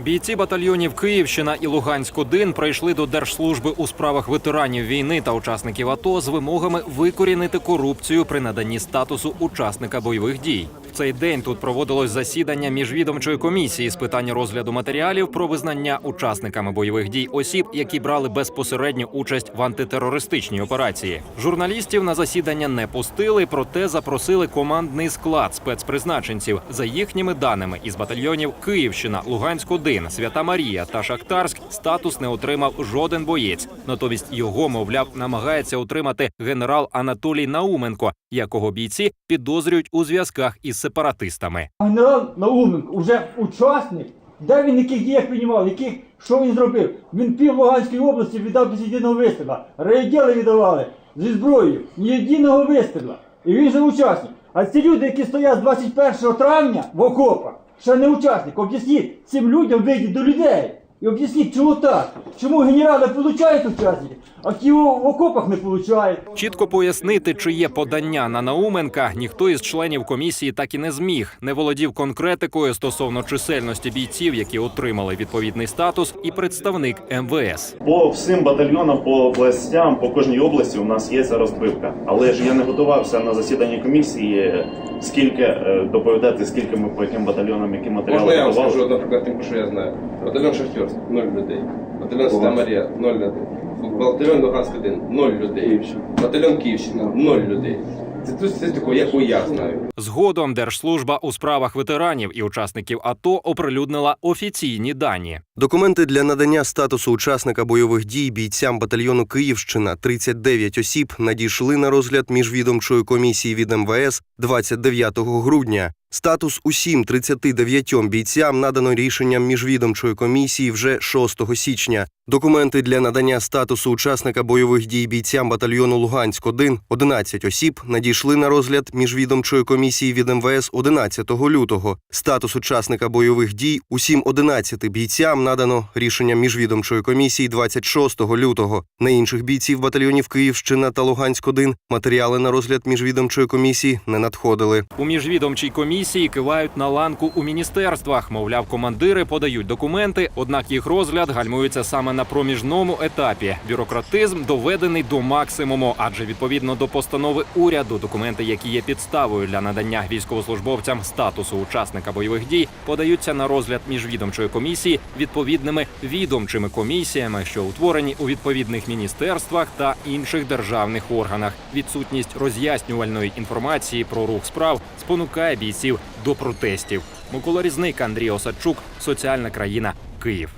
Бійці батальйонів Київщина і Луганськ 1 прийшли до Держслужби у справах ветеранів війни та учасників АТО з вимогами викорінити корупцію при наданні статусу учасника бойових дій. Цей день тут проводилось засідання міжвідомчої комісії з питань розгляду матеріалів про визнання учасниками бойових дій осіб, які брали безпосередню участь в антитерористичній операції. Журналістів на засідання не пустили, проте запросили командний склад спецпризначенців. За їхніми даними із батальйонів Київщина, Луганськ 1 Свята Марія та Шахтарськ статус не отримав жоден боєць. Натомість його, мовляв, намагається отримати генерал Анатолій Науменко, якого бійці підозрюють у зв'язках із сепаратистами. Генерал Науменко вже учасник, де він яких діях приймав, яких, що він зробив? Він пів Луганської області віддав без єдиного вистріла. Райділи віддавали зі зброєю, ні єдиного вистріла. І він же учасник. А ці люди, які стоять з 21 травня в окопах, ще не учасник. Об'ясніть цим людям вийдіть до людей. І об'ясніть, чому так? Чому генерали получають учасники, а ті в окопах не получають? Чітко пояснити, чи є подання на Науменка, ніхто із членів комісії так і не зміг. Не володів конкретикою стосовно чисельності бійців, які отримали відповідний статус, і представник МВС. По всім батальйонам, по областям, по кожній області у нас є ця розбивка. Але ж я не готувався на засіданні комісії, скільки е, доповідати, скільки ми по яким батальйонам, які матеріали Можна я вам скажу, наприклад, тим, що я знаю. Батальйон Шахтерськ 0 людей. Батальйон Свята Марія 0 людей. Батальйон Луганськ 1 0 людей. Батальйон Київщина 0 людей. Це ту статистику, яку я знаю. Згодом Держслужба у справах ветеранів і учасників АТО оприлюднила офіційні дані. Документи для надання статусу учасника бойових дій бійцям батальйону Київщина 39 осіб надійшли на розгляд міжвідомчої комісії від МВС 29 грудня. Статус усім 39 бійцям надано рішенням міжвідомчої комісії вже 6 січня. Документи для надання статусу учасника бойових дій бійцям батальйону Луганськ 1 11 осіб надійшли на розгляд міжвідомчої комісії від МВС 11 лютого. Статус учасника бойових дій усім 11 бійцям надано рішенням міжвідомчої комісії 26 лютого. На інших бійців батальйонів Київщина та Луганськ 1 матеріали на розгляд міжвідомчої комісії не надходили. У міжвідомчій комісії кивають на ланку у міністерствах. Мовляв, командири подають документи, однак їх розгляд гальмується саме на проміжному етапі. Бюрократизм доведений до максимуму, адже відповідно до постанови уряду, документи, які є підставою для надання військовослужбовцям статусу учасника бойових дій, подаються на розгляд міжвідомчої комісії відповідними відомчими комісіями, що утворені у відповідних міністерствах та інших державних органах. Відсутність роз'яснювальної інформації про рух справ спонукає бійців до протестів. Микола Різник, Андрій Осадчук, соціальна країна, Київ.